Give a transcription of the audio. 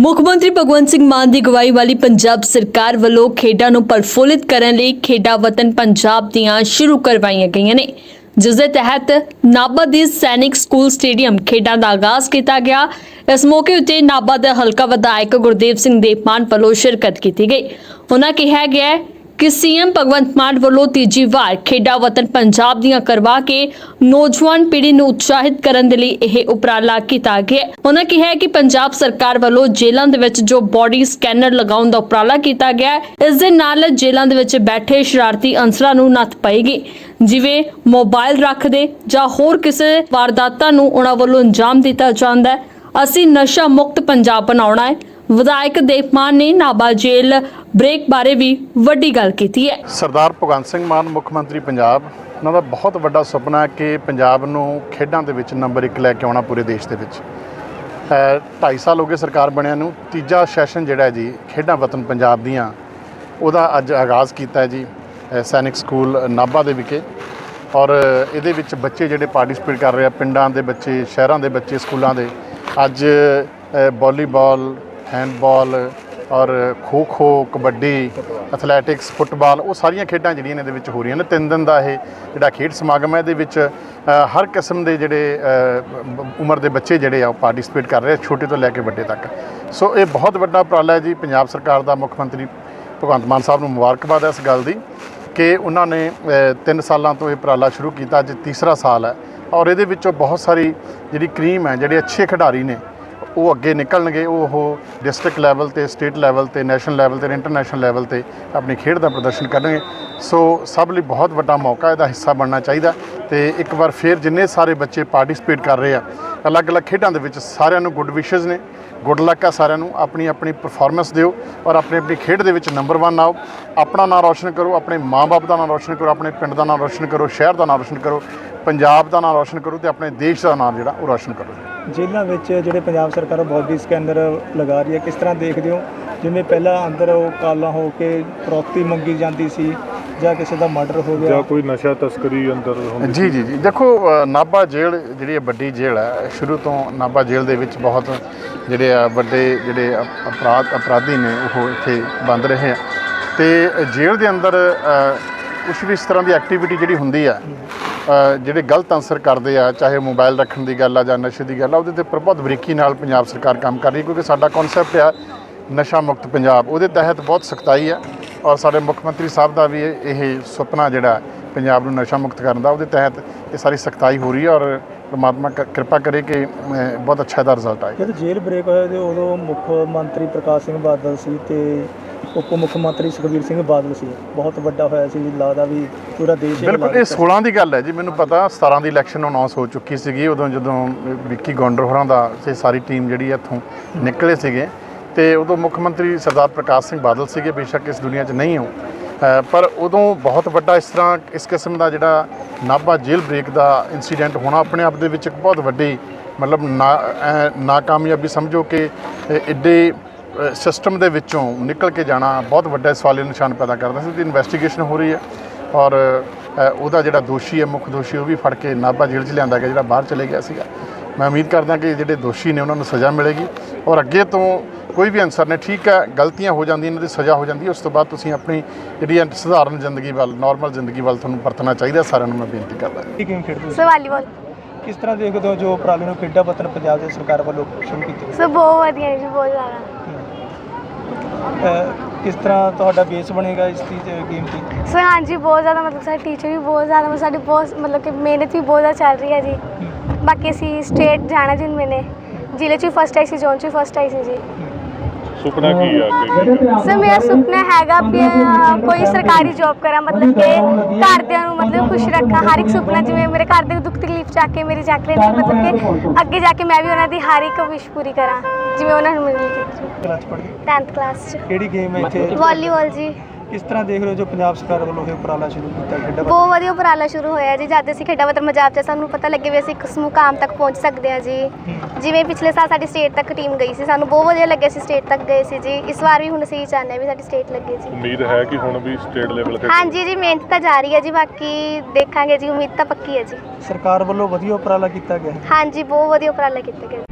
ਮੁੱਖ ਮੰਤਰੀ ਭਗਵੰਤ ਸਿੰਘ ਮਾਨ ਦੀ ਅਗਵਾਈ ਵਾਲੀ ਪੰਜਾਬ ਸਰਕਾਰ ਵੱਲੋਂ ਖੇਡਾਂ ਨੂੰ ਪਰਫੁੱਲਿਤ ਕਰਨ ਲਈ ਖੇਡਾਂ ਵਤਨ ਪੰਜਾਬ ਦੀਆਂ ਸ਼ੁਰੂ ਕਰਵਾਈਆਂ ਗਈਆਂ ਨੇ, ਜਿਸ ਦੇ ਤਹਿਤ ਨਾਭਾ ਦੇ ਸੈਨਿਕ ਸਕੂਲ ਸਟੇਡੀਅਮ ਖੇਡਾਂ ਦਾ ਆਗਾਜ਼ ਕੀਤਾ ਗਿਆ। ਇਸ ਮੌਕੇ ਉੱਤੇ ਨਾਭਾ ਦੇ ਹਲਕਾ ਵਿਧਾਇਕ ਗੁਰਦੇਵ ਸਿੰਘ ਦੇ ਮਾਨ ਵੱਲੋਂ ਸ਼ਿਰਕਤ ਕੀਤੀ ਗਈ। ਉਹਨਾਂ ਕਿਹਾ ਗਿਆ ਕਿ ਸੀਐਮ ਭਗਵੰਤ ਮਾਨ ਵੱਲੋਂ ਤੀਜੀ ਵਾਰ ਖੇਡਾਂ ਵਤਨ ਪੰਜਾਬ ਦੀਆਂ ਕਰਵਾ ਕੇ ਨੌਜਵਾਨ ਪੀੜ੍ਹੀ ਨੂੰ ਉਤਸ਼ਾਹਿਤ ਕਰਨ ਦੇ ਲਈ ਇਹ ਉਪਰਾਲਾ ਕੀਤਾ ਗਿਆ ਉਹਨਾਂ ਕਿਹਾ ਕਿ ਪੰਜਾਬ ਸਰਕਾਰ ਵੱਲੋਂ ਜੇਲ੍ਹਾਂ ਦੇ ਵਿੱਚ ਜੋ ਬੋਡੀ ਸਕੈਨਰ ਲਗਾਉਣ ਦਾ ਉਪਰਾਲਾ ਕੀਤਾ ਗਿਆ ਇਸ ਦੇ ਨਾਲ ਜੇਲ੍ਹਾਂ ਦੇ ਵਿੱਚ ਬੈਠੇ ਸ਼ਰਾਰਤੀ ਅੰਸਰਾਂ ਨੂੰ ਨੱਥ ਪਏਗੀ। ਜਿਵੇਂ ਮੋਬਾਈਲ ਰੱਖਦੇ ਜਾਂ ਹੋਰ ਕਿਸੇ ਵਾਰਦਾਤਾਂ ਨੂੰ ਉਹਨਾਂ ਵੱਲੋਂ ਅੰਜਾਮ ਦਿੱਤਾ ਜਾਂਦਾ ਹੈ। ਅਸੀਂ ਨਸ਼ਾ ਮੁਕਤ ਪੰਜਾਬ ਬਣਾਉਣਾ ਹੈ। ਵਿਧਾਇਕ ਦੇਵਮਾਨ ਨੇ ਨਾਭਾ ਜੇਲ ਬ੍ਰੇਕ ਬਾਰੇ ਵੀ ਵੱਡੀ ਗੱਲ ਕੀਤੀ ਹੈ। ਸਰਦਾਰ ਭਗਵੰਤ ਸਿੰਘ ਮਾਨ ਮੁੱਖ ਮੰਤਰੀ ਪੰਜਾਬ ਉਹਨਾਂ ਦਾ ਬਹੁਤ ਵੱਡਾ ਸੁਪਨਾ ਹੈ ਕਿ ਪੰਜਾਬ ਨੂੰ ਖੇਡਾਂ ਦੇ ਵਿੱਚ ਨੰਬਰ 1 ਲੈ ਕੇ ਆਉਣਾ ਪੂਰੇ ਦੇਸ਼ ਦੇ ਵਿੱਚ। ਅ, ਢਾਈ ਸਾਲ ਹੋ ਗਏ ਸਰਕਾਰ ਬਣਿਆ ਨੂੰ। ਤੀਜਾ ਸੈਸ਼ਨ ਜਿਹੜਾ ਹੈ ਜੀ ਖੇਡਾਂ ਵਤਨ ਪੰਜਾਬ ਦੀਆਂ ਉਹਦਾ ਅੱਜ ਆਗਾਜ਼ ਕੀਤਾ ਜੀ ਸੈਨਿਕ ਸਕੂਲ ਨਾਭਾ ਦੇ ਵਿਖੇ। ਔਰ ਇਹਦੇ ਵਿੱਚ ਬੱਚੇ ਜਿਹੜੇ ਪਾਰਟਿਸਿਪੇਟ ਕਰ ਰਹੇ ਆ ਪਿੰਡਾਂ ਦੇ ਬੱਚੇ ਸ਼ਹਿਰਾਂ ਦੇ ਬੱਚੇ ਸਕੂਲਾਂ ਦੇ ਅੱਜ ਅ, ਵਾਲੀਬਾਲ ਹੈਂਡਬਾਲ ਔਰ ਖੋ ਖੋ ਕਬੱਡੀ, ਐਥਲੈਟਿਕਸ, ਫੁੱਟਬਾਲ, ਉਹ ਸਾਰੀਆਂ ਖੇਡਾਂ ਜਿਹੜੀਆਂ ਨੇ ਇਹਦੇ ਵਿੱਚ ਹੋ ਰਹੀਆਂ ਨੇ। ਤਿੰਨ ਦਿਨ ਦਾ ਇਹ ਜਿਹੜਾ ਖੇਡ ਸਮਾਗਮ ਹੈ, ਇਹਦੇ ਵਿੱਚ ਹਰ ਕਿਸਮ ਦੇ ਜਿਹੜੇ ਉਮਰ ਦੇ ਬੱਚੇ ਜਿਹੜੇ ਆ, ਉਹ ਪਾਰਟਿਸਿਪੇਟ ਕਰ ਰਹੇ ਆ, ਛੋਟੇ ਤੋਂ ਲੈ ਕੇ ਵੱਡੇ ਤੱਕ। ਸੋ ਇਹ ਬਹੁਤ ਵੱਡਾ ਉਪਰਾਲਾ ਹੈ ਜੀ। ਪੰਜਾਬ ਸਰਕਾਰ ਦਾ ਮੁੱਖ ਮੰਤਰੀ ਭਗਵੰਤ ਮਾਨ ਸਾਹਿਬ ਨੂੰ ਮੁਬਾਰਕਬਾਦ ਹੈ ਇਸ ਗੱਲ ਦੀ ਕਿ ਉਹਨਾਂ ਨੇ 3 ਸਾਲਾਂ ਤੋਂ ਇਹ ਉਪਰਾਲਾ ਸ਼ੁਰੂ ਕੀਤਾ। ਅੱਜ ਤੀਸਰਾ ਸਾਲ ਹੈ ਔਰ ਇਹਦੇ ਵਿੱਚੋਂ ਬਹੁਤ ਸਾਰੀ ਜਿਹੜੀ ਕਰੀਮ ਹੈ, ਜਿਹੜੇ ਅੱਛੇ ਖਿਡਾਰੀ ਨੇ ਉਹ ਅੱਗੇ ਨਿਕਲਣਗੇ, ਉਹ ਡਿਸਟ੍ਰਿਕਟ ਲੈਵਲ ਤੇ ਸਟੇਟ ਲੈਵਲ ਤੇ ਨੈਸ਼ਨਲ ਲੈਵਲ ਤੇ ਇੰਟਰਨੈਸ਼ਨਲ ਲੈਵਲ ਤੇ ਆਪਣੀ ਖੇਡ ਦਾ ਪ੍ਰਦਰਸ਼ਨ ਕਰਨਗੇ। ਸੋ ਸਭ ਲਈ ਬਹੁਤ ਵੱਡਾ ਮੌਕਾ ਇਹਦਾ ਹਿੱਸਾ ਬਣਨਾ ਚਾਹੀਦਾ ਤੇ ਇੱਕ ਵਾਰ ਫੇਰ ਜਿੰਨੇ ਸਾਰੇ ਬੱਚੇ ਪਾਰਟਿਸਿਪੇਟ ਕਰ ਰਹੇ ਆ, ਅਲੱਗ-ਅਲੱਗ ਖੇਡਾਂ ਦੇ ਵਿੱਚ ਸਾਰਿਆਂ ਨੂੰ ਗੁੱਡ ਵਿਸ਼ੇਸ ਨੇ। ਗੁੱਡ ਲੱਕ ਆ ਸਾਰਿਆਂ ਨੂੰ ਆਪਣੀ ਆਪਣੀ ਪਰਫਾਰਮੈਂਸ ਦਿਓ ਔਰ ਆਪਣੀ ਆਪਣੀ ਖੇਡ ਦੇ ਵਿੱਚ ਨੰਬਰ 1 ਆਓ। ਆਪਣਾ ਨਾਮ ਰੌਸ਼ਨ ਕਰੋ, ਆਪਣੇ ਮਾਪੇ ਦਾ ਨਾਮ ਰੌਸ਼ਨ ਕਰੋ, ਆਪਣੇ ਪਿੰਡ ਦਾ ਨਾਮ ਰੌਸ਼ਨ ਕਰੋ, ਸ਼ਹਿਰ ਦਾ ਨਾਮ ਰੌਸ਼ਨ ਕਰੋ। ਪੰਜਾਬ ਦਾ ਨਾਮ ਰੌਸ਼ਨ ਕਰੋ ਤੇ ਆਪਣੇ ਦੇਸ਼ ਦਾ ਨਾਮ ਜਿਹੜਾ ਉਹ ਰੌਸ਼ਨ ਕਰੋ। ਜੇਲ੍ਹਾਂ ਵਿੱਚ ਜਿਹੜੇ ਪੰਜਾਬ ਸਰਕਾਰ ਬੋਡੀ ਸਕੈਨਰ ਲਗਾ ਰਹੀ ਹੈ ਕਿਸ ਤਰ੍ਹਾਂ ਦੇਖਦੇ ਹੋ? ਜਿਵੇਂ ਪਹਿਲਾਂ ਅੰਦਰ ਉਹ ਕਾਲਾਂ ਹੋ ਕੇ ਪ੍ਰੋਪਰਟੀ ਮੰਗੀ ਜਾਂਦੀ ਸੀ ਜਾਂ ਕਿਸੇ ਦਾ ਮਰਡਰ ਹੋ ਗਿਆ? ਜਾਂ ਕੋਈ ਨਸ਼ਾ ਤਸਕਰੀ ਅੰਦਰ ਹੁੰਦੀ ਜੀ ਜੀ ਜੀ। ਦੇਖੋ ਨਾਭਾ ਜੇਲ੍ਹ ਜਿਹੜੀ ਇਹ ਵੱਡੀ ਜੇਲ੍ਹ ਹੈ ਸ਼ੁਰੂ ਤੋਂ ਨਾਭਾ ਜੇਲ੍ਹ ਦੇ ਵਿੱਚ ਬਹੁਤ ਜਿਹੜੇ ਆ ਵੱਡੇ ਜਿਹੜੇ ਅਪ- ਅਪਰਾਧ ਅਪਰਾਧੀ ਨੇ ਉਹ ਇੱਥੇ ਬੰਦ ਰਹੇ ਆ। ਤੇ ਜੇਲ੍ਹ ਦੇ ਅੰਦਰ ਕੁਝ ਵੀ ਇਸ ਤਰ੍ਹਾਂ ਦੀ ਐਕਟੀਵਿਟੀ ਜਿਹੜੀ ਹੁੰਦੀ ਆ ਜਿਹੜੇ ਗਲਤ ਅਨਸਰ ਕਰਦੇ ਆ, ਚਾਹੇ ਮੋਬਾਈਲ ਰੱਖਣ ਦੀ ਗੱਲ ਆ ਜਾਂ ਨਸ਼ੇ ਦੀ ਗੱਲ ਆ, ਉਹਦੇ ਤੇ ਪਰ ਬਹੁਤ ਬਰੀਕੀ ਨਾਲ ਪੰਜਾਬ ਸਰਕਾਰ ਕੰਮ ਕਰ ਰਹੀ ਕਿਉਂਕਿ ਸਾਡਾ ਕਨਸੈਪਟ ਆ, ਨਸ਼ਾ ਮੁਕਤ ਪੰਜਾਬ। ਉਹਦੇ ਤਹਿਤ ਬਹੁਤ ਸਖਤਾਈ ਆ। ਔਰ ਸਾਡੇ ਮੁੱਖ ਮੰਤਰੀ ਸਾਹਿਬ ਦਾ ਵੀ ਇਹ ਸੁਪਨਾ ਜਿਹੜਾ ਪੰਜਾਬ ਨੂੰ ਨਸ਼ਾ ਮੁਕਤ ਕਰਨ ਦਾ ਉਹਦੇ ਤਹਿਤ ਇਹ ਸਾਰੀ ਸਖਤਾਈ ਹੋ ਰਹੀ ਹੈ ਔਰ ਪਰਮਾਤਮਾ ਕਿਰਪਾ ਕਰੇ ਕਿ ਬਹੁਤ ਅੱਛਾ ਦਾ ਰਿਜ਼ਲਟ ਆਏ। ਜਦੋਂ ਜੇਲ੍ਹ ਬ੍ਰੇਕ ਹੋਇਆ ਤੇ ਉਦੋਂ ਮੁੱਖ ਮੰਤਰੀ ਪ੍ਰਕਾਸ਼ ਸਿੰਘ ਬਾਦਲ ਸੀ ਤੇ ਉਪ ਮੁੱਖ ਮੰਤਰੀ ਸੁਖਬੀਰ ਸਿੰਘ ਬਾਦਲ ਸੀ। ਬਹੁਤ ਵੱਡਾ ਹੋਇਆ ਸੀ ਲੱਗਦਾ ਵੀ ਪੂਰਾ ਦੇਸ਼ ਬਿਲਕੁਲ ਇਹ 16 ਦੀ ਗੱਲ ਹੈ ਜੀ ਮੈਨੂੰ ਪਤਾ 17 ਦੀ ਇਲੈਕਸ਼ਨ ਅਨਾਉਂਸ ਹੋ ਚੁੱਕੀ ਸੀਗੀ ਉਦੋਂ ਜਦੋਂ ਵਿੱਕੀ ਗੌਂਡਰ ਹੋਰਾਂ ਦਾ ਤੇ ਸਾਰੀ ਟੀਮ ਜਿਹੜੀ ਇੱਥੋਂ ਨਿਕਲੇ ਸੀਗੇ। ਤੇ ਉਦੋਂ ਮੁੱਖ ਮੰਤਰੀ ਸਰਦਾਰ ਪ੍ਰਕਾਸ਼ ਸਿੰਘ ਬਾਦਲ ਸੀਗੇ, ਬੇਸ਼ੱਕ ਇਸ ਦੁਨੀਆ 'ਚ ਨਹੀਂ ਹੋ ਪਰ ਉਦੋਂ ਬਹੁਤ ਵੱਡਾ ਇਸ ਤਰ੍ਹਾਂ ਇਸ ਕਿਸਮ ਦਾ ਜਿਹੜਾ ਨਾਭਾ ਜੇਲ੍ਹ ਬ੍ਰੇਕ ਦਾ ਇਨਸੀਡੈਂਟ ਹੋਣਾ ਆਪਣੇ ਆਪ ਦੇ ਵਿੱਚ ਇੱਕ ਬਹੁਤ ਵੱਡੀ ਮਤਲਬ ਨਾਕਾਮਯਾਬੀ ਸਮਝੋ ਕਿ ਇਹ ਐਡੇ ਸਿਸਟਮ ਦੇ ਵਿੱਚੋਂ ਨਿਕਲ ਕੇ ਜਾਣਾ ਬਹੁਤ ਵੱਡਾ ਸਵਾਲੀ ਨਿਸ਼ਾਨ ਪੈਦਾ ਕਰਦਾ ਸੀ ਤੇ ਇਨਵੈਸਟੀਗੇਸ਼ਨ ਹੋ ਰਹੀ ਹੈ। ਔਰ ਉਹਦਾ ਜਿਹੜਾ ਦੋਸ਼ੀ ਹੈ, ਮੁੱਖ ਦੋਸ਼ੀ, ਉਹ ਵੀ ਫੜ ਕੇ ਨਾਭਾ ਜੇਲ੍ਹ 'ਚ ਲਿਆਂਦਾ ਗਿਆ, ਜਿਹੜਾ ਬਾਹਰ ਚਲੇ ਗਿਆ ਸੀਗਾ। ਮੈਂ ਉਮੀਦ ਕਰਦਾ ਕਿ ਜਿਹੜੇ ਦੋਸ਼ੀ ਨੇ ਉਹਨਾਂ ਨੂੰ ਸਜ਼ਾ ਮਿਲੇਗੀ। ਔਰ ਅੱਗੇ ਤੋਂ ਕੋਈ ਵੀ ਅਨਸਰ ਨੇ ਠੀਕ ਹੈ ਗਲਤੀਆਂ ਹੋ ਜਾਂਦੀਆਂ ਇਹਨਾਂ ਦੀ ਸਜ਼ਾ ਹੋ ਜਾਂਦੀ ਹੈ ਉਸ ਤੋਂ ਬਾਅਦ ਤੁਸੀਂ ਆਪਣੀ ਜਿਹੜੀ ਸਧਾਰਨ ਜ਼ਿੰਦਗੀ ਵੱਲ ਨਾਰਮਲ ਜ਼ਿੰਦਗੀ ਵੱਲ ਤੁਹਾਨੂੰ ਵਰਤਣਾ ਚਾਹੀਦਾ ਸਾਰਿਆਂ ਨੂੰ ਮੈਂ ਬੇਨਤੀ ਕਰਦਾ। ਕੀ ਗੇਮ ਖੇਡਦੇ ਹੋ? Sir volleyball. ਕਿਸ ਤਰ੍ਹਾਂ ਦੇਖਦੇ ਹੋ ਜੋ ਉਪਰਾਲੇ ਨੂੰ ਖੇਡਾਂ ਵਤਨ ਪੰਜਾਬ ਦੀ ਸਰਕਾਰ ਵੱਲੋਂ ਸ਼ੁਰੂ ਕੀਤੀ ਸਰ ਬਹੁਤ ਵਧੀਆ ਹੈ ਜੀ ਬਹੁਤ ਜ਼ਿਆਦਾ। ਕਿਸ ਤਰ੍ਹਾਂ ਤੁਹਾਡਾ ਬੇਸ ਬਣੇਗਾ ਇਸ ਚੀਜ਼ ਗੇਮ ਦੀ ਸਰ ਹਾਂਜੀ ਬਹੁਤ ਜ਼ਿਆਦਾ ਮਤਲਬ ਸਾਡੇ ਟੀਚਰ ਵੀ ਬਹੁਤ ਜ਼ਿਆਦਾ ਮਤਲਬ ਸਾਡੀ ਬਹੁਤ ਮਤਲਬ ਕਿ ਮਿਹਨਤ ਵੀ ਬਹੁਤ ਜ਼ਿਆਦਾ ਚੱਲ ਰਹੀ ਹੈ ਜੀ। ਬਾਕੀ ਅਸੀਂ ਸਟੇਟ ਜਾਣਾ ਜੀ ਮੈਨੇ ਜ਼ਿਲ੍ਹੇ 'ਚ ਫਸਟ ਆਈ ਸੀ ਜ਼ੋਨ 'ਚ ਫਸਟ ਆਈ ਸੀ ਜੀ। ਸੁਪਨਾ ਕੀ ਆ ਅੱਗੇ? ਕੀ ਸਰ ਮੇਰਾ ਸੁਪਨਾ ਹੈਗਾ ਕਿ ਅਹ, ਕੋਈ ਸਰਕਾਰੀ ਜੌਬ ਕਰਾਂ ਮਤਲਬ ਕਿ ਘਰਦਿਆਂ ਨੂੰ ਮਤਲਬ ਖੁਸ਼ ਰੱਖਾਂ। ਹਰ ਇੱਕ ਸੁਪਨਾ ਜਿਵੇਂ ਮੇਰੇ ਘਰ ਦੇ ਦੁੱਖ ਤਕਲੀਫ ਚ ਆ ਕੇ ਮੇਰੀ ਚੱਕ ਲੈਂਦੇ ਮਤਲਬ ਕਿ ਅੱਗੇ ਜਾ ਕੇ ਮੈਂ ਵੀ ਉਹਨਾਂ ਦੀ ਹਰ ਇੱਕ ਵਿਸ਼ ਪੂਰੀ ਕਰਾਂ ਜਿਵੇਂ ਉਹਨਾਂ ਨੂੰ ਮਿਲੀ ਕਲਾਸ ਪੜ੍ਹਦੀ? 10th ਕਲਾਸ ਚ। ਕਿਹੜੀ ਗੇਮ ਹੈ ਇੱਥੇ? ਵਾਲੀਬਾਲ ਜੀ। ਕਿਸ ਤਰ੍ਹਾਂ ਦੇਖ ਰਹੇ ਹੋ ਜੋ ਪੰਜਾਬ ਸਰਕਾਰ ਵੱਲੋਂ ਇਹ ਉਪਰਾਲਾ ਸ਼ੁਰੂ ਕੀਤਾ ਖੇਡਾਂ ਬਹੁਤ ਵਧੀਆ ਉਪਰਾਲਾ ਸ਼ੁਰੂ ਹੋਇਆ ਜੀ। ਜਦ ਅਸੀਂ ਖੇਡਾਂ ਵਤਨ ਪੰਜਾਬ 'ਚ ਸਾਨੂੰ ਪਤਾ ਲੱਗੇ ਵੀ ਅਸੀਂ ਕਿਸ ਮੁਕਾਮ ਤੱਕ ਪਹੁੰਚ ਸਕਦੇ ਹਾਂ ਜੀ। ਜਿਵੇਂ ਪਿਛਲੇ ਸਾਲ ਸਾਡੀ ਸਟੇਟ ਤੱਕ ਟੀਮ ਗਈ ਸੀ ਸਾਨੂੰ ਬਹੁਤ ਵਧੀਆ ਲੱਗਿਆ ਸੀ ਸਟੇਟ ਤੱਕ ਗਏ ਸੀ ਜੀ। ਇਸ ਵਾਰ ਵੀ ਹੁਣ ਅਸੀਂ ਚਾਹੁੰਦੇ ਹਾਂ ਵੀ ਸਾਡੀ ਸਟੇਟ ਲੱਗੇ ਜੀ। ਉਮੀਦ ਹੈ ਕਿ ਹੁਣ ਵੀ ਸਟੇਟ ਲੈਵਲ ਤੇ ਹਾਂਜੀ ਜੀ ਮਿਹਨਤ ਤਾਂ ਜਾਰੀ ਹੈ ਜੀ ਬਾਕੀ ਦੇਖਾਂਗੇ ਜੀ ਉਮੀਦ ਤਾਂ ਪੱਕੀ ਹੈ ਜੀ। ਸਰਕਾਰ ਵੱਲੋਂ ਵਧੀਆ ਉਪਰਾਲਾ ਕੀਤਾ ਗਿਆ ਹੈ। ਹਾਂਜੀ ਬਹੁਤ ਵਧੀਆ ਉਪਰਾਲਾ ਕੀਤਾ ਗਿਆ।